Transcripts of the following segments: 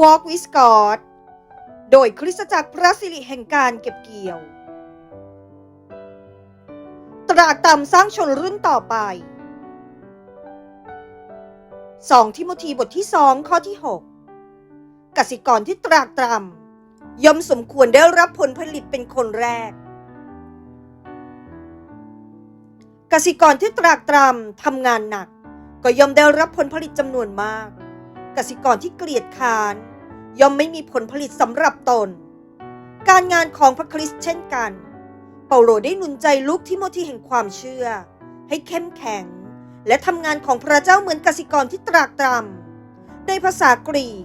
Walk with God โดยคริสตจักรพระสิริแห่งการเก็บเกี่ยว ตรากตรำสร้างชนรุ่นต่อไป2ทิโมธีบทที่สองข้อที่ 6กสิกรที่ตรากตรำย่อมสมควรได้รับผลผลิตเป็นคนแรก กสิกรที่ตรากตรำทำงานหนัก ก็ย่อมได้รับผลผลิตจำนวนมาก กสิกรที่เกลียดค้าน ย่อมไม่มีผลผลิตสำหรับตน การงานของพระคริสต์เช่นกัน เปาโลได้หนุนใจลูกทิโมธีแห่งความเชื่อ ให้เข้มแข็ง และทำงานของพระเจ้าเหมือนกสิกรที่ตรากตรำในภาษากรีก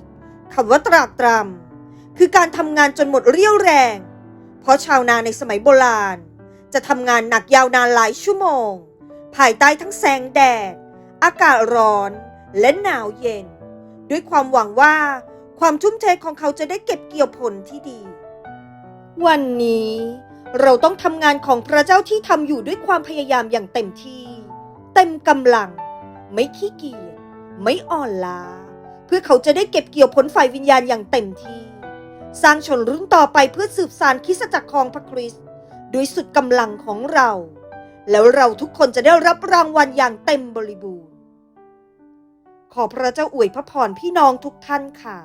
คำว่าตรากตรำคือการทำงานจนหมดเรี่ยวแรง เพราะชาวนาในสมัยโบราณ จะทำงานหนักยาวนานหลายชั่วโมง ภายใต้ทั้งแสงแดด อากาศร้อนและหนาวเย็น ด้วยความหวังว่า ความทุ่มเทของเขาจะได้เก็บเกี่ยวผลที่ดี วันนี้เราต้องทำงานของพระเจ้าที่ทำอยู่ด้วยความพยายามอย่างเต็มที่ เต็มกำลัง ไม่ขี้เกียจไม่อ่อนล้า เพื่อเขาจะได้เก็บเกี่ยวผลฝ่ายวิญญาณอย่างเต็มที่ สร้างชนรุ่นต่อไปเพื่อสืบสานคิสจักรของพระคริสต์ด้วยสุดกำลังของเรา แล้วเราทุกคนจะได้รับรางวัลอย่างเต็มบริบูรณ์ ขอพระเจ้าอวยพระพรพี่น้องทุกท่านค่ะ